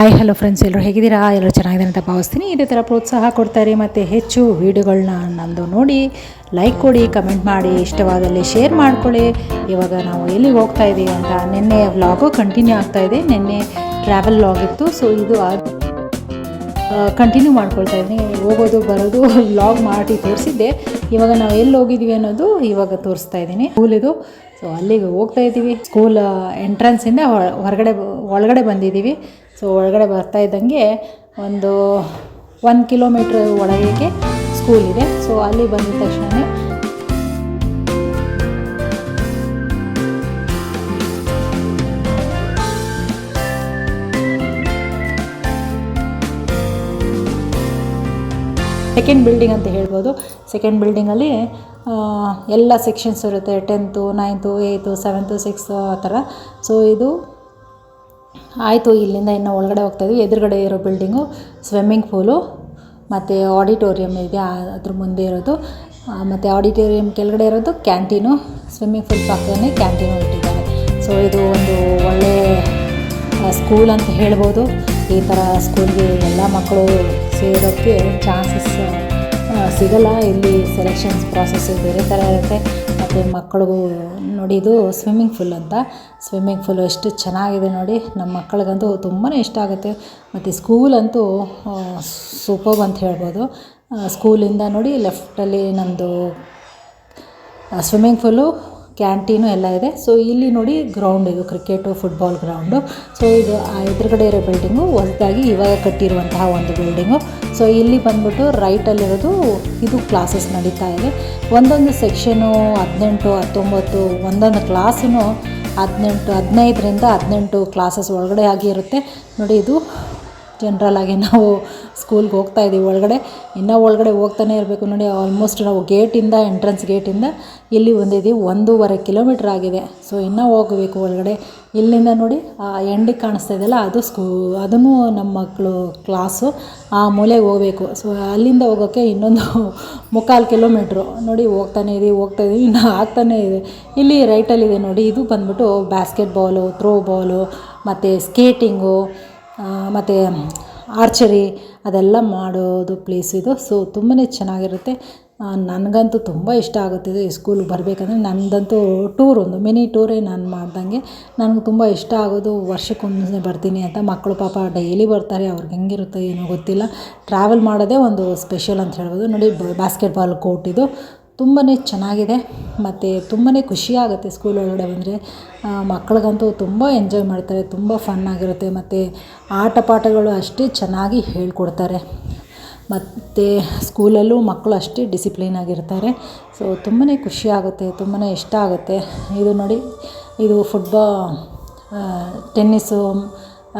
Hi hello friends ಎಲ್ಲರೂ ಹೇಗಿದ್ದೀರಾ? ಎಲ್ಲರೂ ಚೆನ್ನಾಗಿದೆ ಅಂತ ಭಾವಿಸ್ತೀನಿ. ಇದೇ ಥರ ಪ್ರೋತ್ಸಾಹ ಕೊಡ್ತಾರೆ. ಮತ್ತು ಹೆಚ್ಚು ವೀಡಿಯೋಗಳನ್ನ ನಂದು ನೋಡಿ ಲೈಕ್ ಕೊಡಿ ಕಮೆಂಟ್ ಮಾಡಿ, ಇಷ್ಟವಾದಲ್ಲಿ ಶೇರ್ ಮಾಡ್ಕೊಳ್ಳಿ. ಇವಾಗ ನಾವು ಎಲ್ಲಿಗೆ ಹೋಗ್ತಾ ಇದ್ದೀವಿ ಅಂತ ನಿನ್ನೆ ವ್ಲಾಗು ಕಂಟಿನ್ಯೂ ಆಗ್ತಾ ಇದೆ. ನಿನ್ನೆ ಟ್ರಾವೆಲ್ ವ್ಲಾಗ್ ಇತ್ತು. ಸೊ ಇದು ಕಂಟಿನ್ಯೂ ಮಾಡ್ಕೊಳ್ತಾ ಇದ್ದೀನಿ. ಹೋಗೋದು, ಬರೋದು ವ್ಲಾಗ್ ಮಾಡಿ ತೋರಿಸಿದ್ದೆ. ಇವಾಗ ನಾವು ಎಲ್ಲಿ ಹೋಗಿದ್ದೀವಿ ಅನ್ನೋದು ಇವಾಗ ತೋರಿಸ್ತಾ ಇದ್ದೀನಿ. ಸ್ಕೂಲಿದು ಸೊ ಅಲ್ಲಿಗೆ ಹೋಗ್ತಾ ಇದ್ದೀವಿ. ಸ್ಕೂಲ್ ಎಂಟ್ರೆನ್ಸಿಂದ ಹೊರಗಡೆ, ಒಳಗಡೆ ಬಂದಿದ್ದೀವಿ. ಸೊ ಒಳಗಡೆ ಬರ್ತಾ ಇದ್ದಂಗೆ ಒಂದು ಒನ್ ಕಿಲೋಮೀಟ್ರ್ ಒಳಗೆ ಸ್ಕೂಲ್ ಇದೆ. ಸೊ ಅಲ್ಲಿ ಬಂದ ತಕ್ಷಣವೇ ಸೆಕೆಂಡ್ ಬಿಲ್ಡಿಂಗ್ ಅಂತ ಹೇಳ್ಬೋದು. ಸೆಕೆಂಡ್ ಬಿಲ್ಡಿಂಗಲ್ಲಿ ಎಲ್ಲ ಸೆಕ್ಷನ್ಸ್ ಇರುತ್ತೆ tenth ninth eighth seventh sixth ಆ ಥರ. ಸೊ ಇದು ಆಯಿತು, ಇಲ್ಲಿಂದ ಇನ್ನು ಒಳಗಡೆ ಹೋಗ್ತಾ ಇದ್ವಿ. ಎದುರುಗಡೆ ಇರೋ ಬಿಲ್ಡಿಂಗು ಸ್ವಿಮ್ಮಿಂಗ್ ಪೂಲು ಮತ್ತು ಆಡಿಟೋರಿಯಮ್ ಇದೆ ಅದ್ರ ಮುಂದೆ ಇರೋದು. ಮತ್ತು ಆಡಿಟೋರಿಯಮ್ ಕೆಳಗಡೆ ಇರೋದು ಕ್ಯಾಂಟೀನು ಸ್ವಿಮ್ಮಿಂಗ್ ಪೂಲ್ ಪಕ್ಕನೇ ಕ್ಯಾಂಟೀನು ಇಟ್ಟಿದ್ದಾರೆ. ಸೊ ಇದು ಒಂದು ಒಳ್ಳೆ ಸ್ಕೂಲ್ ಅಂತ ಹೇಳ್ಬೋದು. ಈ ಥರ ಸ್ಕೂಲ್ಗೆ ಎಲ್ಲ ಮಕ್ಕಳು ಸೇರೋಕ್ಕೆ ಚಾನ್ಸಸ್ ಸಿಗಲ್ಲ. ಇಲ್ಲಿ ಸೆಲೆಕ್ಷನ್ಸ್ ಪ್ರಾಸೆಸ್ ಬೇರೆ ಥರ ಇರುತ್ತೆ. ಮತ್ತು ಮಕ್ಕಳಿಗೂ ನೋಡಿ ಇದು ಸ್ವಿಮ್ಮಿಂಗ್ ಫೂಲ್ ಅಂತ. ಸ್ವಿಮ್ಮಿಂಗ್ ಫೂಲ್ ಎಷ್ಟು ಚೆನ್ನಾಗಿದೆ ನೋಡಿ. ನಮ್ಮ ಮಕ್ಕಳಿಗಂತೂ ತುಂಬಾ ಇಷ್ಟ ಆಗುತ್ತೆ. ಮತ್ತು ಸ್ಕೂಲ್ ಅಂತೂ ಸೂಪರ್ಬ್ ಅಂತ ಹೇಳ್ಬೋದು. ಸ್ಕೂಲಿಂದ ನೋಡಿ ಲೆಫ್ಟಲ್ಲಿ ನಮ್ಮದು ಸ್ವಿಮ್ಮಿಂಗ್ ಫೂಲು ಕ್ಯಾಂಟೀನು ಎಲ್ಲ ಇದೆ. ಸೊ ಇಲ್ಲಿ ನೋಡಿ ಗ್ರೌಂಡ್ ಇದು ಕ್ರಿಕೆಟು ಫುಟ್ಬಾಲ್ ಗ್ರೌಂಡು ಸೊ ಇದು ಎದುರುಗಡೆ ಇರೋ ಬಿಲ್ಡಿಂಗು ಹೊಸದಾಗಿ ಇವಾಗ ಕಟ್ಟಿರುವಂತಹ ಒಂದು ಬಿಲ್ಡಿಂಗು ಸೊ ಇಲ್ಲಿ ಬಂದ್ಬಿಟ್ಟು ರೈಟಲ್ಲಿರೋದು ಇದು ಕ್ಲಾಸಸ್ ನಡೀತಾ ಇದೆ. ಒಂದೊಂದು ಸೆಕ್ಷನು ಹದಿನೆಂಟು, ಹತ್ತೊಂಬತ್ತು, ಒಂದೊಂದು ಕ್ಲಾಸೂ ಹದಿನೆಂಟು, ಹದಿನೈದರಿಂದ ಹದಿನೆಂಟು ಕ್ಲಾಸಸ್ ಒಳಗಡೆ ಆಗಿರುತ್ತೆ ನೋಡಿ ಇದು ಜನ್ರಲ್ ಆಗಿ ನಾವು ಸ್ಕೂಲ್ಗೆ ಹೋಗ್ತಾ ಇದ್ದೀವಿ ಒಳಗಡೆ ಇನ್ನೂ ಒಳಗಡೆ ಹೋಗ್ತಾನೆ ಇರಬೇಕು ನೋಡಿ. ಆಲ್ಮೋಸ್ಟ್ ನಾವು ಗೇಟಿಂದ ಎಂಟ್ರೆನ್ಸ್ ಗೇಟಿಂದ ಇಲ್ಲಿ ಬಂದಿದ್ದೀವಿ. ಒಂದೂವರೆ ಕಿಲೋಮೀಟ್ರ್ ಆಗಿದೆ. ಸೊ ಇನ್ನೂ ಹೋಗಬೇಕು ಒಳಗಡೆ. ಇಲ್ಲಿಂದ ನೋಡಿ, ಆ ಎಂಡಿಗೆ ಕಾಣಿಸ್ತಾ ಇದೆಯಲ್ಲ, ಅದು ಸ್ಕೂ ಅದನ್ನು ನಮ್ಮ ಮಕ್ಕಳು ಕ್ಲಾಸು ಆ ಮೂಲೆಗೆ ಹೋಗಬೇಕು. ಸೊ ಅಲ್ಲಿಂದ ಹೋಗೋಕ್ಕೆ ಇನ್ನೊಂದು ಮುಕ್ಕಾಲು ಕಿಲೋಮೀಟ್ರು ನೋಡಿ, ಹೋಗ್ತಾನೆ ಇದೀವಿ, ಹೋಗ್ತಾ ಇದ್ದೀವಿ ಇನ್ನು ಆಗ್ತಾನೇ ಇದೆ. ಇಲ್ಲಿ ರೈಟಲ್ಲಿದೆ ನೋಡಿ. ಇದು ಬಂದ್ಬಿಟ್ಟು ಬ್ಯಾಸ್ಕೆಟ್ ಬಾಲು ಥ್ರೋ ಬಾಲು ಮತ್ತು ಸ್ಕೇಟಿಂಗು ಮತ್ತು ಆರ್ಚರಿ ಅದೆಲ್ಲ ಮಾಡೋದು ಪ್ಲೇಸ್ ಇದು. ಸೊ ತುಂಬಾ ಚೆನ್ನಾಗಿರುತ್ತೆ. ನನಗಂತೂ ತುಂಬ ಇಷ್ಟ ಆಗುತ್ತೆ ಈ ಸ್ಕೂಲ್ಗೆ ಬರಬೇಕಂದ್ರೆ. ನನ್ನದಂತೂ ಟೂರ್ ಒಂದು ಮಿನಿ ಟೂರೇ ನಾನು ಮಾಡ್ದಂಗೆ. ನನಗೆ ತುಂಬ ಇಷ್ಟ ಆಗೋದು ವರ್ಷಕ್ಕೊಮ್ಮೆ ಬರ್ತೀನಿ ಅಂತ. ಮಕ್ಕಳು ಪಾಪ ಡೈಲಿ ಬರ್ತಾರೆ, ಅವ್ರಿಗೆ ಹೆಂಗಿರುತ್ತೋ ಏನೋ ಗೊತ್ತಿಲ್ಲ. ಟ್ರಾವೆಲ್ ಮಾಡೋದೇ ಒಂದು ಸ್ಪೆಷಲ್ ಅಂತ ಹೇಳ್ಬೋದು. ನೋಡಿ ಬಾಸ್ಕೆಟ್ಬಾಲ್ ಕೋರ್ಟಿದು ತುಂಬಾ ಚೆನ್ನಾಗಿದೆ ಮತ್ತು ತುಂಬಾ ಖುಷಿ ಆಗುತ್ತೆ ಸ್ಕೂಲ್ ಒಳಗಡೆ ಬಂದರೆ. ಮಕ್ಳಿಗಂತೂ ತುಂಬ ಎಂಜಾಯ್ ಮಾಡ್ತಾರೆ, ತುಂಬ ಫನ್ ಆಗಿರುತ್ತೆ ಮತ್ತು ಆಟ ಪಾಠಗಳು ಅಷ್ಟೇ ಚೆನ್ನಾಗಿ ಹೇಳ್ಕೊಡ್ತಾರೆ. ಮತ್ತು ಸ್ಕೂಲಲ್ಲೂ ಮಕ್ಕಳು ಅಷ್ಟೇ ಡಿಸಿಪ್ಲಿನ್ ಆಗಿರ್ತಾರೆ. ಸೊ ತುಂಬಾ ಖುಷಿ ಆಗುತ್ತೆ ತುಂಬಾ ಇಷ್ಟ ಆಗುತ್ತೆ. ಇದು ನೋಡಿ, ಇದು ಫುಟ್ಬಾ ಟೆನ್ನಿಸು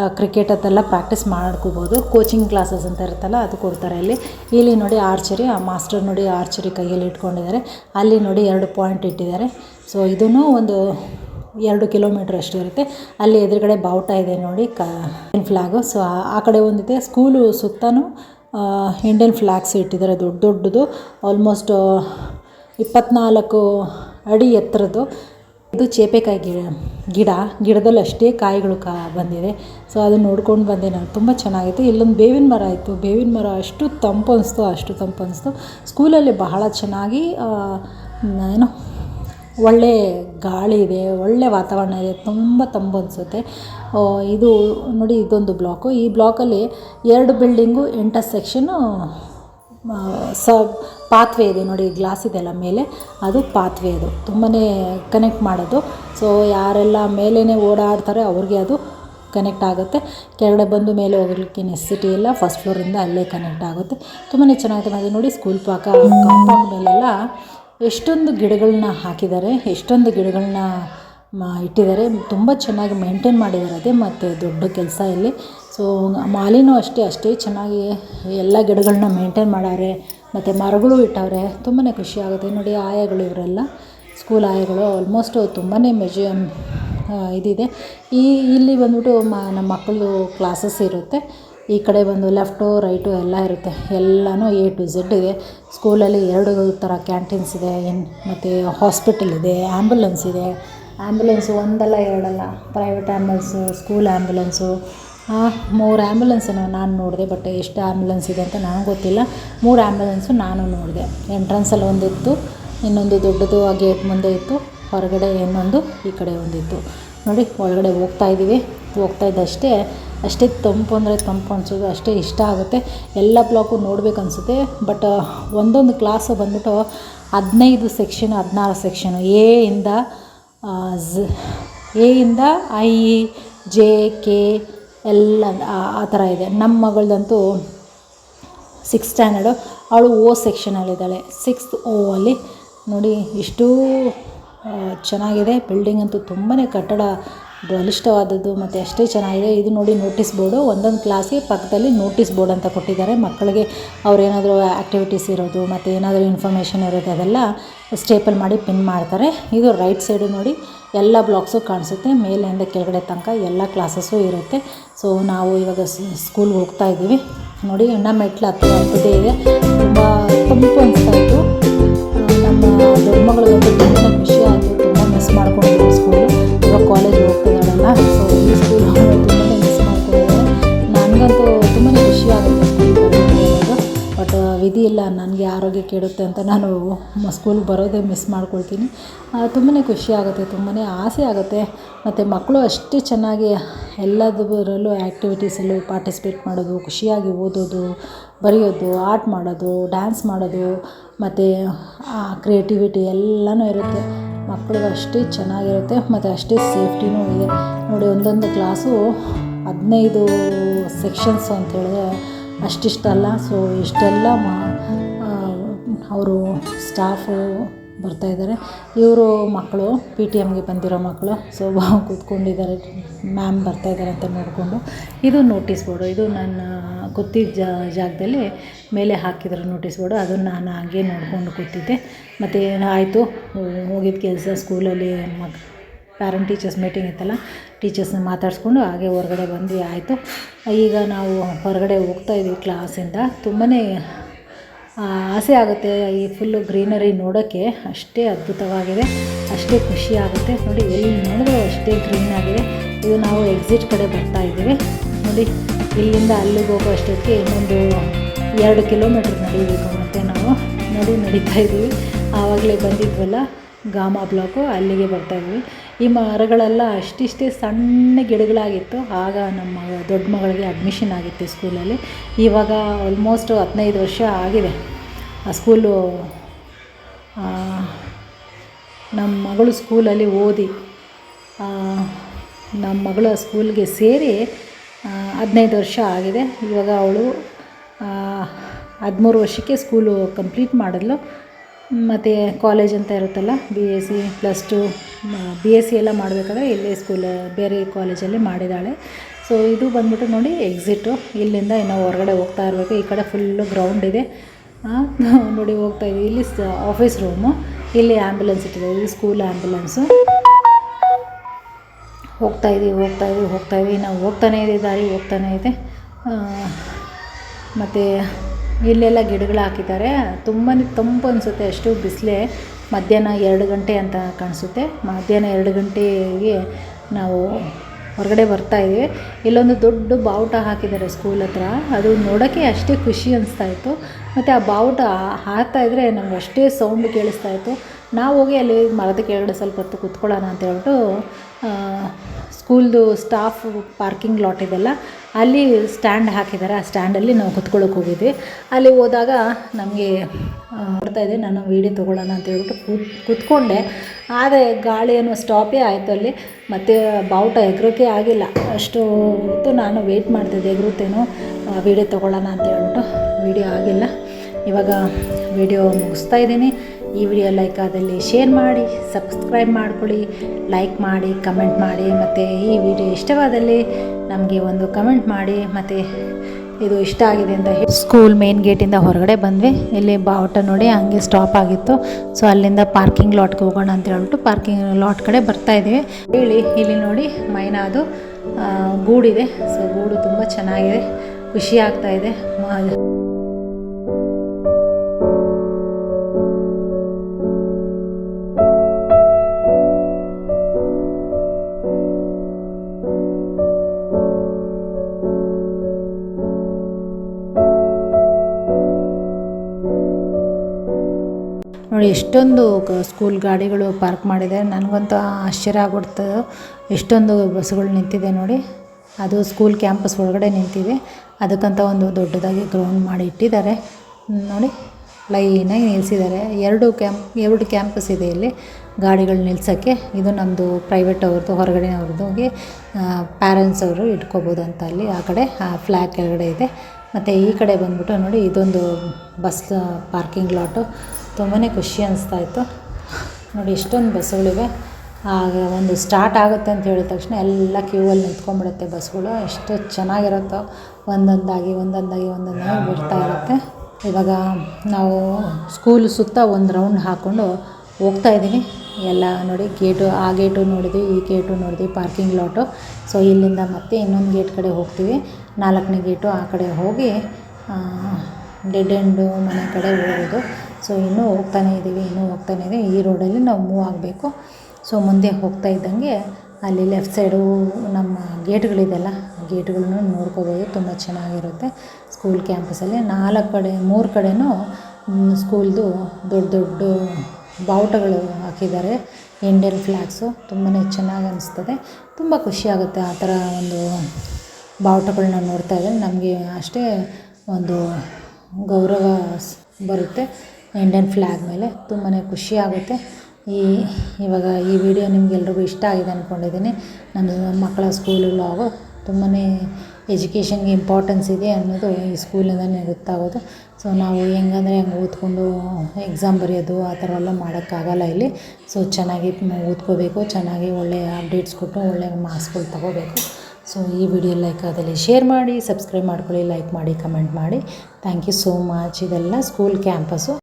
ಕ್ರಿಕೆಟ್ ಅದೆಲ್ಲ ಪ್ರಾಕ್ಟೀಸ್ ಮಾಡ್ಕೋಬೋದು. ಕೋಚಿಂಗ್ ಕ್ಲಾಸಸ್ ಅಂತ ಇರುತ್ತಲ್ಲ, ಅದು ಕೊಡ್ತಾರೆ ಅಲ್ಲಿ. ಇಲ್ಲಿ ನೋಡಿ ಆರ್ಚರಿ ಆ ಮಾಸ್ಟರ್ ನೋಡಿ ಆರ್ಚರಿ ಕೈಯಲ್ಲಿ ಇಟ್ಕೊಂಡಿದ್ದಾರೆ. ಅಲ್ಲಿ ನೋಡಿ ಎರಡು ಪಾಯಿಂಟ್ ಇಟ್ಟಿದ್ದಾರೆ. ಸೊ ಇದೂ ಒಂದು ಎರಡು ಕಿಲೋಮೀಟ್ರ್ ಅಷ್ಟು ಇರುತ್ತೆ. ಅಲ್ಲಿ ಎದುರುಗಡೆ ಬಾವುಟ ಇದೆ ನೋಡಿ, ಕ ಫ್ಲ್ಯಾಗು ಸೊ ಆ- ಕಡೆ ಒಂದಿದೆ. ಸ್ಕೂಲು ಸುತ್ತಲೂ ಇಂಡಿಯನ್ ಫ್ಲ್ಯಾಗ್ಸ್ ಇಟ್ಟಿದ್ದಾರೆ. ದೊಡ್ಡ ದೊಡ್ಡದು. ಆಲ್ಮೋಸ್ಟ್ ಇಪ್ಪತ್ನಾಲ್ಕು ಅಡಿ ಎತ್ತರದ್ದು. ಇದು ಚೇಪೆಕಾಯಿ ಗಿಡ ಗಿಡ, ಗಿಡದಲ್ಲಿ ಅಷ್ಟೇ ಕಾಯಿಗಳು ಕಾ ಬಂದಿದೆ. ಸೊ ಅದನ್ನು ನೋಡ್ಕೊಂಡು ಬಂದೆ ನಾನು. ತುಂಬ ಚೆನ್ನಾಗಿತ್ತು. ಇಲ್ಲೊಂದು ಬೇವಿನ ಮರ ಇತ್ತು. ಬೇವಿನ ಮರ ಅಷ್ಟು ತಂಪು ಅನಿಸ್ತು, ಅಷ್ಟು ತಂಪು ಅನಿಸ್ತು. ಸ್ಕೂಲಲ್ಲಿ ಬಹಳ ಚೆನ್ನಾಗಿ ಏನು, ಒಳ್ಳೆ ಗಾಳಿ ಇದೆ, ಒಳ್ಳೆ ವಾತಾವರಣ ಇದೆ. ತುಂಬ ತಂಪು ಅನಿಸುತ್ತೆ. ಇದು ನೋಡಿ, ಇದೊಂದು ಬ್ಲಾಕು. ಈ ಬ್ಲಾಕಲ್ಲಿ ಎರಡು ಬಿಲ್ಡಿಂಗು ಇಂಟರ್ಸೆಕ್ಷನು ಸ ಪಾತ್ವೇ ಇದೆ ನೋಡಿ ಗ್ಲಾಸ್ ಇದೆಲ್ಲ ಮೇಲೆ. ಅದು ಪಾತ್ವೆ ಅದು. ತುಂಬಾ ಕನೆಕ್ಟ್ ಮಾಡೋದು. ಸೊ ಯಾರೆಲ್ಲ ಮೇಲೇ ಓಡಾಡ್ತಾರೆ, ಅವ್ರಿಗೆ ಅದು ಕನೆಕ್ಟ್ ಆಗುತ್ತೆ. ಕೆಳಗಡೆ ಬಂದು ಮೇಲೆ ಹೋಗಲಿಕ್ಕೆ ನೆಸಿಟಿ ಇಲ್ಲ. ಫಸ್ಟ್ ಫ್ಲೋರಿಂದ ಅಲ್ಲೇ ಕನೆಕ್ಟ್ ಆಗುತ್ತೆ. ತುಂಬಾ ಚೆನ್ನಾಗಿದೆ ನೋಡಿ ಸ್ಕೂಲ್ ಪಾಕ ಕಾಂಪೌಂಡ್ ಮೇಲೆಲ್ಲ ಎಷ್ಟೊಂದು ಗಿಡಗಳನ್ನ ಹಾಕಿದ್ದಾರೆ. ಎಷ್ಟೊಂದು ಗಿಡಗಳನ್ನ ಇಟ್ಟಿದ್ದಾರೆ. ತುಂಬ ಚೆನ್ನಾಗಿ ಮೇಂಟೈನ್ ಮಾಡಿದ್ದಾರೆ. ಅದೇ ಮತ್ತು ದೊಡ್ಡ ಕೆಲಸ ಇಲ್ಲಿ. ಸೊ ಮಾಲಿನೂ ಅಷ್ಟೇ ಅಷ್ಟೇ ಚೆನ್ನಾಗಿ ಎಲ್ಲ ಗಿಡಗಳನ್ನ ಮೇಂಟೈನ್ ಮಾಡಾರೆ ಮತ್ತು ಮರಗಳು ಇಟ್ಟವ್ರೆ ತುಂಬಾ ಖುಷಿ ಆಗುತ್ತೆ. ನೋಡಿ ಆಯಗಳು ಇವರೆಲ್ಲ ಸ್ಕೂಲ್ ಆಯಗಳು ಆಲ್ಮೋಸ್ಟ್ ತುಂಬಾ ಮೆಜು ಇದಿದೆ. ಈ, ಇಲ್ಲಿ ಬಂದ್ಬಿಟ್ಟು ಮ, ನಮ್ಮ ಮಕ್ಕಳದು ಕ್ಲಾಸಸ್ ಇರುತ್ತೆ. ಈ ಕಡೆ ಬಂದು ಲೆಫ್ಟು ರೈಟು ಎಲ್ಲ ಇರುತ್ತೆ. ಎಲ್ಲನೂ ಎ ಟು ಝೆಡ್ ಇದೆ. ಸ್ಕೂಲಲ್ಲಿ ಎರಡು ಥರ ಕ್ಯಾಂಟೀನ್ಸ್ ಇದೆ, ಏನು, ಮತ್ತು ಹಾಸ್ಪಿಟಲ್ ಇದೆ ಆ್ಯಂಬುಲೆನ್ಸ್ ಇದೆ. ಆ್ಯಂಬುಲೆನ್ಸು ಒಂದಲ್ಲ, ಎರಡಲ್ಲ. ಪ್ರೈವೇಟ್ ಆ್ಯಂಬುಲೆನ್ಸು ಸ್ಕೂಲ್ ಆ್ಯಂಬುಲೆನ್ಸು ಮೂರು ಆ್ಯಂಬುಲೆನ್ಸನ್ನು ನಾನು ನೋಡಿದೆ ಬಟ್ ಎಷ್ಟು ಆ್ಯಂಬುಲೆನ್ಸ್ ಇದೆ ಅಂತ ನನಗೆ ಗೊತ್ತಿಲ್ಲ. ಮೂರು ಆ್ಯಂಬುಲೆನ್ಸು ನಾನು ನೋಡಿದೆ. ಎಂಟ್ರೆನ್ಸಲ್ಲಿ ಒಂದಿತ್ತು ಇನ್ನೊಂದು ದೊಡ್ಡದು, ಆ ಗೇಟ್ ಮುಂದೆ ಇತ್ತು. ಹೊರಗಡೆ ಇನ್ನೊಂದು, ಈ ಕಡೆ ಒಂದಿತ್ತು ನೋಡಿ, ಒಳಗಡೆ ಹೋಗ್ತಾ ಇದ್ದೀವಿ ಹೋಗ್ತಾ ಇದ್ದಷ್ಟೇ, ಅಷ್ಟೇ ತಂಪು ಅಂದರೆ ತಂಪು ಅನಿಸೋದು ಅಷ್ಟೇ ಇಷ್ಟ ಆಗುತ್ತೆ. ಎಲ್ಲ ಬ್ಲಾಕು ನೋಡ್ಬೇಕು ಅನಿಸುತ್ತೆ ಬಟ್ ಒಂದೊಂದು ಕ್ಲಾಸು ಬಂದ್ಬಿಟ್ಟು ಹದಿನೈದು ಸೆಕ್ಷನ್ ಹದಿನಾರು ಸೆಕ್ಷನು ಎ ಇಂದ ಎ ಇಂದ ಐ, ಜೆ, ಕೆ ಎಲ್ಲ, ಆ- ಥರ ಇದೆ. ನಮ್ಮ ಮಗಳದಂತೂ ಸಿಕ್ಸ್ ಸ್ಟ್ಯಾಂಡರ್ಡು ಅವಳು ಓ ಸೆಕ್ಷನಲ್ಲಿದ್ದಾಳೆ ಸಿಕ್ಸ್ತ್ ಓ ಅಲ್ಲಿ ನೋಡಿ, ಇಷ್ಟು ಚೆನ್ನಾಗಿದೆ. ಬಿಲ್ಡಿಂಗ್ ಅಂತೂ ತುಂಬಾ ಕಟ್ಟಡ ಬಲಿಷ್ಠವಾದದ್ದು ಮತ್ತು ಅಷ್ಟೇ ಚೆನ್ನಾಗಿದೆ, ಇದು ನೋಡಿ ನೋಟಿಸ್ ಬೋರ್ಡು ಒಂದೊಂದು ಕ್ಲಾಸಿಗೆ ಪಕ್ಕದಲ್ಲಿ ನೋಟಿಸ್ ಬೋರ್ಡ್ ಅಂತ ಕೊಟ್ಟಿದ್ದಾರೆ. ಮಕ್ಕಳಿಗೆ ಅವ್ರೇನಾದರೂ ಆ್ಯಕ್ಟಿವಿಟೀಸ್ ಇರೋದು ಮತ್ತು ಏನಾದರೂ ಇನ್ಫಾರ್ಮೇಷನ್ ಇರೋದು ಅದೆಲ್ಲ ಸ್ಟೇಪಲ್ ಮಾಡಿ ಪಿನ್ ಮಾಡ್ತಾರೆ. ಇದು ರೈಟ್ ಸೈಡು ನೋಡಿ ಎಲ್ಲ ಬ್ಲಾಕ್ಸು ಕಾಣಿಸುತ್ತೆ. ಮೇಲಿಂದ ಕೆಳಗಡೆ ತನಕ ಎಲ್ಲ ಕ್ಲಾಸಸ್ಸು ಇರುತ್ತೆ. ಸೊ ನಾವು ಇವಾಗ ಸ್ಕೂಲ್ಗೆ ಹೋಗ್ತಾ ಇದ್ದೀವಿ. ನೋಡಿ ಇನ್ನೂ ಮೆಟ್ಲು ಹತ್ತು ಹತ್ತದೇ ಇದೆ ತುಂಬ ತಂಪು ಅನಿಸ್ತಾ ಇತ್ತು. ನಮ್ಮ ದೊಡ್ಡ ಮಗಳಿಗಂತೂ ತುಂಬ ಖುಷಿ ಆಯಿತು. ತುಂಬ ಮಿಸ್ ಮಾಡ್ಕೊಂಡು ಸ್ಕೂಲು ಇಲ್ಲ, ನನಗೆ ಆರೋಗ್ಯ ಕೆಡುತ್ತೆ ಅಂತ ನಾನು ಸ್ಕೂಲ್ಗೆ ಬರೋದೇ ಮಿಸ್ ಮಾಡ್ಕೊಳ್ತೀನಿ. ತುಂಬನೇ ಖುಷಿ ಆಗುತ್ತೆ ತುಂಬಾ ಆಸೆ ಆಗುತ್ತೆ. ಮತ್ತು ಮಕ್ಕಳು ಅಷ್ಟೇ ಚೆನ್ನಾಗಿ ಎಲ್ಲದರಲ್ಲೂ ಆ್ಯಕ್ಟಿವಿಟೀಸಲ್ಲೂ ಪಾರ್ಟಿಸಿಪೇಟ್ ಮಾಡೋದು, ಖುಷಿಯಾಗಿ ಓದೋದು, ಬರೆಯೋದು ಆರ್ಟ್ ಮಾಡೋದು ಡ್ಯಾನ್ಸ್ ಮಾಡೋದು, ಮತ್ತು ಕ್ರಿಯೇಟಿವಿಟಿ ಎಲ್ಲನೂ ಇರುತ್ತೆ. ಮಕ್ಕಳಿಗೆ ಅಷ್ಟೇ ಚೆನ್ನಾಗಿರುತ್ತೆ, ಮತ್ತು ಅಷ್ಟೇ ಸೇಫ್ಟಿನೂ ಇದೆ. ನೋಡಿ, ಒಂದೊಂದು ಕ್ಲಾಸು ಹದಿನೈದು ಸೆಕ್ಷನ್ಸ್ ಅಂತ ಹೇಳಿದ್ರೆ ಅಷ್ಟಿಷ್ಟಲ್ಲ ಸೊ ಇಷ್ಟೆಲ್ಲ ಮಾ ಅವರು ಸ್ಟಾಫು ಬರ್ತಾಯಿದ್ದಾರೆ ಇವರು ಮಕ್ಕಳು ಪಿ ಟಿ ಎಮ್ಗೆ ಬಂದಿರೋ ಮಕ್ಕಳು ಸೊ ಕೂತ್ಕೊಂಡಿದ್ದಾರೆ ಮ್ಯಾಮ್ ಬರ್ತಾಯಿದ್ದಾರೆ ಅಂತ ನೋಡಿಕೊಂಡು. ಇದು ನೋಟಿಸ್ ಬೋರ್ಡು ಇದು ನನ್ನ ಕೂತಿದ್ದ ಜಾಗದಲ್ಲಿ ಮೇಲೆ ಹಾಕಿದ್ರು ನೋಟಿಸ್ ಬೋರ್ಡು ಅದನ್ನು ನಾನು ಹಾಗೆ ನೋಡಿಕೊಂಡು ಕೂತಿದ್ದೆ. ಮತ್ತು ಆಯಿತು ಹೋಗಿದ್ದ ಕೆಲಸ ಸ್ಕೂಲಲ್ಲಿ ಮಕ್ ಪ್ಯಾರೆಂಟ್ ಟೀಚರ್ಸ್ ಮೀಟಿಂಗ್ ಇತ್ತಲ್ಲ ಟೀಚರ್ಸ್ನ ಮಾತಾಡಿಸ್ಕೊಂಡು ಹಾಗೆ ಹೊರಗಡೆ ಬಂದ್ವಿ, ಆಯಿತು. ಈಗ ನಾವು ಹೊರಗಡೆ ಹೋಗ್ತಾ ಇದ್ವಿ ಕ್ಲಾಸಿಂದ ತುಂಬಾ ಆಸೆ ಆಗುತ್ತೆ ಈ ಫುಲ್ಲು ಗ್ರೀನರಿ ನೋಡೋಕ್ಕೆ ಅಷ್ಟೇ ಅದ್ಭುತವಾಗಿದೆ, ಅಷ್ಟೇ ಖುಷಿ ಆಗುತ್ತೆ. ನೋಡಿ, ಎಲ್ಲಿ ನೋಡಿದ್ರು ಅಷ್ಟೇ ಗ್ರೀನ್ ಆಗಿದೆ. ಇದು ನಾವು ಎಕ್ಸಿಟ್ ಕಡೆ ಬರ್ತಾ ಇದ್ದೀವಿ. ನೋಡಿ, ಇಲ್ಲಿಂದ ಅಲ್ಲಿಗೆ ಹೋಗೋ ಅಷ್ಟೊತ್ತಿಗೆ ಇನ್ನೊಂದು ಎರಡು ಕಿಲೋಮೀಟ್ರ್ ನಡೀಬೇಕು ಮತ್ತು ನಾವು. ನೋಡಿ, ನಡೀತಾ ಇದ್ದೀವಿ. ಆವಾಗಲೇ ಬಂದಿದ್ವಲ್ಲ, ಗಾಮಾ ಬ್ಲಾಕು ಅಲ್ಲಿಗೆ ಬರ್ತಾ ಇದ್ವಿ ಈ ಮರಗಳೆಲ್ಲ ಅಷ್ಟಿಷ್ಟೇ ಸಣ್ಣ ಗಿಡಗಳಾಗಿತ್ತು. ಆಗ ನಮ್ಮ ದೊಡ್ಡ ಮಗಳಿಗೆ ಅಡ್ಮಿಷನ್ ಆಗಿತ್ತು ಸ್ಕೂಲಲ್ಲಿ ಇವಾಗ ಆಲ್ಮೋಸ್ಟ್ ಹದಿನೈದು ವರ್ಷ ಆಗಿದೆ. ಆ ಸ್ಕೂಲು ಆ, ನಮ್ಮ ಮಗಳು ಸ್ಕೂಲಲ್ಲಿ ಓದಿ ಆ, ನಮ್ಮ ಮಗಳ ಸ್ಕೂಲ್ಗೆ ಸೇರಿ ಆ, ಹದಿನೈದು ವರ್ಷ ಆಗಿದೆ. ಇವಾಗ ಅವಳು ಹದಿಮೂರು ವರ್ಷಕ್ಕೆ ಸ್ಕೂಲು ಕಂಪ್ಲೀಟ್ ಮಾಡಿದ್ಲು. ಮತ್ತು ಕಾಲೇಜ್ ಅಂತ ಇರುತ್ತಲ್ಲ B S C plus two B S C ಎಲ್ಲ ಮಾಡಬೇಕಾದ್ರೆ ಇಲ್ಲೇ ಸ್ಕೂಲ್ ಬೇರೆ ಕಾಲೇಜಲ್ಲಿ ಮಾಡಿದ್ದಾಳೆ. ಸೊ ಇದು ಬಂದ್ಬಿಟ್ಟು ನೋಡಿ ಎಕ್ಸಿಟು ಇಲ್ಲಿಂದ ಇನ್ನು ಹೊರಗಡೆ ಹೋಗ್ತಾ ಇರಬೇಕು. ಈ ಕಡೆ ಫುಲ್ಲು ಗ್ರೌಂಡ್ ಇದೆ. ನೋಡಿ ಹೋಗ್ತಾ ಇದ್ದೀವಿ ಇಲ್ಲಿ ಆಫೀಸ್ ರೂಮು ಇಲ್ಲಿ ಆ್ಯಂಬುಲೆನ್ಸ್ ಇಟ್ಟಿದೆ. ಇಲ್ಲಿ ಸ್ಕೂಲ್ ಆ್ಯಂಬುಲೆನ್ಸು ಹೋಗ್ತಾ ಇದ್ದೀವಿ ಹೋಗ್ತಾ ಇದ್ದೀವಿ ಹೋಗ್ತಾ ಇದ್ದೀವಿ ನಾವು ಹೋಗ್ತಾನೇ ಇದೆ, ದಾರಿ ಹೋಗ್ತಾನೇ ಇದೆ. ಮತ್ತು ಇಲ್ಲೆಲ್ಲ ಗಿಡಗಳು ಹಾಕಿದ್ದಾರೆ. ತುಂಬಾ ತಂಪು ಅನಿಸುತ್ತೆ. ಅಷ್ಟು ಬಿಸಿಲೇ ಮಧ್ಯಾಹ್ನ ಎರಡು ಗಂಟೆ ಅಂತ ಕಾಣಿಸುತ್ತೆ. ಮಧ್ಯಾಹ್ನ ಎರಡು ಗಂಟೆಗೆ ನಾವು ಹೊರಗಡೆ ಬರ್ತಾ ಇದ್ದೀವಿ ಇಲ್ಲೊಂದು ದೊಡ್ಡ ಬಾವುಟ ಹಾಕಿದ್ದಾರೆ ಸ್ಕೂಲ್ ಹತ್ರ. ಅದು ನೋಡೋಕ್ಕೆ ಅಷ್ಟೇ ಖುಷಿ ಅನಿಸ್ತಾ ಇತ್ತು. ಮತ್ತು ಆ ಬಾವುಟ ಹಾಕ್ತಾ ಇದ್ದರೆ ನಮ್ಗೆ ಅಷ್ಟೇ ಸೌಂಡ್ ಕೇಳಿಸ್ತಾ ಇತ್ತು. ನಾವು ಹೋಗಿ ಅಲ್ಲಿ ಮರದ ಕೆಳಗಡೆ ಸ್ವಲ್ಪ ಹೊತ್ತು ಕೂತ್ಕೊಳ್ಳೋಣ ಅಂತ ಹೇಳ್ಬಿಟ್ಟು ಸ್ಕೂಲ್ದು ಸ್ಟಾಫ್ ಪಾರ್ಕಿಂಗ್ ಲಾಟ್ ಇದೆಲ್ಲ, ಅಲ್ಲಿ ಸ್ಟ್ಯಾಂಡ್ ಹಾಕಿದ್ದಾರೆ. ಆ ಸ್ಟ್ಯಾಂಡಲ್ಲಿ ನಾವು ಕುತ್ಕೊಳ್ಳೋಕೆ ಹೋಗಿದ್ವಿ. ಅಲ್ಲಿ ಹೋದಾಗ ನಮಗೆ ನೋಡ್ತಾ ಇದೆ ನಾನು ವೀಡಿಯೋ ತೊಗೊಳ್ಳೋಣ ಅಂತ ಹೇಳ್ಬಿಟ್ಟು ಕೂತ್, ಕೂತ್ಕೊಂಡೆ. ಆದರೆ ಗಾಳಿ ಅನ್ನೋ ಸ್ಟಾಪೇ ಆಯಿತು ಅಲ್ಲಿ. ಮತ್ತು ಬಾವುಟ ಎಗ್ರೋಕೆ ಆಗಿಲ್ಲ. ಅಷ್ಟು ಹೊತ್ತು ನಾನು ವೆಯ್ಟ್ ಮಾಡ್ತಿದ್ದೆ, ಎಗರುತ್ತೇನೋ ವೀಡಿಯೋ ತೊಗೊಳ್ಳೋಣ ಅಂತ ಹೇಳ್ಬಿಟ್ಟು. ವೀಡಿಯೋ ಆಗಿಲ್ಲ. ಇವಾಗ ವಿಡಿಯೋ ಮುಗಿಸ್ತಾ ಇದ್ದೀನಿ. ಈ ವಿಡಿಯೋ ಲೈಕ್ ಆದಲ್ಲಿ ಶೇರ್ ಮಾಡಿ ಸಬ್ಸ್ಕ್ರೈಬ್ ಮಾಡ್ಕೊಳ್ಳಿ ಲೈಕ್ ಮಾಡಿ ಕಮೆಂಟ್ ಮಾಡಿ, ಮತ್ತು ಈ ವಿಡಿಯೋ ಇಷ್ಟವಾದಲ್ಲಿ ನಮಗೆ ಒಂದು ಕಮೆಂಟ್ ಮಾಡಿ, ಮತ್ತು ಇದು ಇಷ್ಟ ಆಗಿದೆ ಅಂತ ಹೇಳಿ. ಸ್ಕೂಲ್ ಮೇನ್ ಗೇಟಿಂದ ಹೊರಗಡೆ ಬಂದ್ವಿ. ಇಲ್ಲಿ ಬಾವುಟ ನೋಡಿ ಹಂಗೆ ಸ್ಟಾಪ್ ಆಗಿತ್ತು. ಸೊ ಅಲ್ಲಿಂದ ಪಾರ್ಕಿಂಗ್ ಲಾಟ್ಗೆ ಹೋಗೋಣ ಅಂತ ಹೇಳ್ಬಿಟ್ಟು ಪಾರ್ಕಿಂಗ್ ಲಾಟ್ ಕಡೆ ಬರ್ತಾ ಇದ್ದೀವಿ. ಹೇಳಿ, ಇಲ್ಲಿ ನೋಡಿ ಮೈನಾದು ಗೂಡಿದೆ. ಸೊ ಗೂಡು ತುಂಬ ಚೆನ್ನಾಗಿದೆ. ಖುಷಿ ಆಗ್ತಾ ಇದೆ. ನೋಡಿ, ಎಷ್ಟೊಂದು ಸ್ಕೂಲ್ ಗಾಡಿಗಳು ಪಾರ್ಕ್ ಮಾಡಿದೆ. ನನಗಂತೂ ಆಶ್ಚರ್ಯ ಆಗ್ಬಿಡ್ತು. ಎಷ್ಟೊಂದು ಬಸ್ಸುಗಳು ನಿಂತಿದೆ ನೋಡಿ. ಅದು ಸ್ಕೂಲ್ ಕ್ಯಾಂಪಸ್ ಒಳಗಡೆ ನಿಂತಿದೆ. ಅದಕ್ಕಂತ ಒಂದು ದೊಡ್ಡದಾಗಿ ಗ್ರೌಂಡ್ ಮಾಡಿ ಇಟ್ಟಿದ್ದಾರೆ. ನೋಡಿ ಲೈನಾಗಿ ನಿಲ್ಲಿಸಿದ್ದಾರೆ ಎರಡು ಕ್ಯಾಂಪ್ ಎರಡು ಕ್ಯಾಂಪಸ್ ಇದೆ ಇಲ್ಲಿ ಗಾಡಿಗಳು ನಿಲ್ಸೋಕ್ಕೆ. ಇದು ನಮ್ಮದು ಪ್ರೈವೇಟ್ ಅವ್ರದ್ದು, ಹೊರಗಡೆ ಅವ್ರದ್ದು ಹೋಗಿ ಪ್ಯಾರೆಂಟ್ಸ್ ಅವರು ಇಟ್ಕೋಬೋದು ಅಂತ ಅಲ್ಲಿ ಆ ಕಡೆ, ಆ ಫ್ಲ್ಯಾಗ್ ಕೆಳಗಡೆ ಇದೆ. ಮತ್ತು ಈ ಕಡೆ ಬಂದ್ಬಿಟ್ಟು ನೋಡಿ, ಇದೊಂದು ಬಸ್ ಪಾರ್ಕಿಂಗ್ ಲಾಟು ತುಂಬಾ ಖುಷಿ ಅನಿಸ್ತಾ ಇತ್ತು. ನೋಡಿ ಎಷ್ಟೊಂದು ಬಸ್ಸುಗಳಿವೆ ಆಗ ಒಂದು ಸ್ಟಾರ್ಟ್ ಆಗುತ್ತೆ ಅಂತ ಹೇಳಿದ ತಕ್ಷಣ ಎಲ್ಲ ಕ್ಯೂವಲ್ಲಿ ನಿಂತ್ಕೊಂಡ್ಬಿಡುತ್ತೆ ಬಸ್ಗಳು. ಎಷ್ಟು ಚೆನ್ನಾಗಿರುತ್ತೋ. ಒಂದೊಂದಾಗಿ ಒಂದೊಂದಾಗಿ ಒಂದೊಂದಾಗಿ ಬಿಡ್ತಾ ಇರುತ್ತೆ. ಇವಾಗ ನಾವು ಸ್ಕೂಲ್ ಸುತ್ತ ಒಂದು ರೌಂಡ್ ಹಾಕ್ಕೊಂಡು ಹೋಗ್ತಾ ಇದ್ದೀನಿ ಎಲ್ಲ ನೋಡಿ ಗೇಟು ಆ ಗೇಟು ನೋಡಿದ್ವಿ ಈ ಗೇಟು ನೋಡಿದ್ವಿ ಪಾರ್ಕಿಂಗ್ ಲಾಟು ಸೊ ಇಲ್ಲಿಂದ ಮತ್ತೆ ಇನ್ನೊಂದು ಗೇಟ್ ಕಡೆ ಹೋಗ್ತೀವಿ. ನಾಲ್ಕನೇ ಗೇಟು ಆ ಕಡೆ ಹೋಗಿ ಡೆಡ್ ಎಂಡು ಮನೆ ಕಡೆ ಹೋಗೋದು. ಸೊ ಇನ್ನೂ ಹೋಗ್ತಾನೇ ಇದ್ದೀವಿ ಇನ್ನೂ ಹೋಗ್ತಾನೇ ಇದ್ದೀವಿ ಈ ರೋಡಲ್ಲಿ ನಾವು ಮೂವ್ ಆಗಬೇಕು. ಸೊ ಮುಂದೆ ಹೋಗ್ತಾ ಇದ್ದಂಗೆ ಅಲ್ಲಿ ಲೆಫ್ಟ್ ಸೈಡು ನಮ್ಮ ಗೇಟ್ಗಳಿದೆಲ್ಲ ಗೇಟ್ಗಳನ್ನು ನೋಡ್ಕೋಬೋದು. ತುಂಬ ಚೆನ್ನಾಗಿರುತ್ತೆ ಸ್ಕೂಲ್ ಕ್ಯಾಂಪಸಲ್ಲಿ ನಾಲ್ಕು ಕಡೆ ಮೂರು ಕಡೆನೂ ಮ್, ಸ್ಕೂಲ್ದು ದೊಡ್ಡ ದೊಡ್ಡ ಬಾವುಟಗಳು ಹಾಕಿದ್ದಾರೆ. ಇಂಡಿಯನ್ ಫ್ಲ್ಯಾಗ್ಸು ತುಂಬಾ ಚೆನ್ನಾಗಿ ಅನಿಸ್ತದೆ. ತುಂಬ ಖುಷಿಯಾಗುತ್ತೆ ಆ ಥರ ಒಂದು ಬಾವುಟಗಳನ್ನ ನೋಡ್ತಾ ಇದ್ದರೆ ನಮಗೆ ಅಷ್ಟೇ ಒಂದು ಗೌರವ ಬರುತ್ತೆ. ಇಂಡಿಯನ್ ಫ್ಲ್ಯಾಗ್ ಮೇಲೆ ತುಂಬಾ ಖುಷಿ ಆಗುತ್ತೆ. ಈ ಇವಾಗ ಈ ವಿಡಿಯೋ ನಿಮಗೆಲ್ರಿಗೂ ಇಷ್ಟ ಆಗಿದೆ ಅಂದ್ಕೊಂಡಿದ್ದೀನಿ ನನ್ನ ಮಕ್ಕಳ ಸ್ಕೂಲ್ ಲಾಗು ತುಂಬಾ ಎಜುಕೇಷನ್ಗೆ ಇಂಪಾರ್ಟೆನ್ಸ್ ಇದೆ ಅನ್ನೋದು ಈ ಸ್ಕೂಲಿಂದಲೇ ಗೊತ್ತಾಗೋದು. ಸೊ ನಾವು ಹೆಂಗಂದರೆ ಹೆಂಗೆ ಓದ್ಕೊಂಡು ಎಕ್ಸಾಮ್ ಬರೆಯೋದು ಆ ಥರ ಎಲ್ಲ ಮಾಡೋಕ್ಕಾಗಲ್ಲ ಇಲ್ಲಿ. ಸೊ ಚೆನ್ನಾಗಿ ಓದ್ಕೋಬೇಕು, ಚೆನ್ನಾಗಿ ಒಳ್ಳೆಯ ಅಪ್ಡೇಟ್ಸ್ ಕೊಟ್ಟು ಒಳ್ಳೆಯ ಮಾರ್ಕ್ಸ್ಗಳು ತಗೋಬೇಕು. ಸೊ ಈ ವಿಡಿಯೋ ಲೈಕ್ ಆದಲ್ಲಿ ಶೇರ್ ಮಾಡಿ ಸಬ್ಸ್ಕ್ರೈಬ್ ಮಾಡ್ಕೊಳ್ಳಿ ಲೈಕ್ ಮಾಡಿ ಕಮೆಂಟ್ ಮಾಡಿ. ಥ್ಯಾಂಕ್ ಯು ಸೋ ಮಚ್ ಇದೆಲ್ಲ ಸ್ಕೂಲ್ ಕ್ಯಾಂಪಸ್ಸು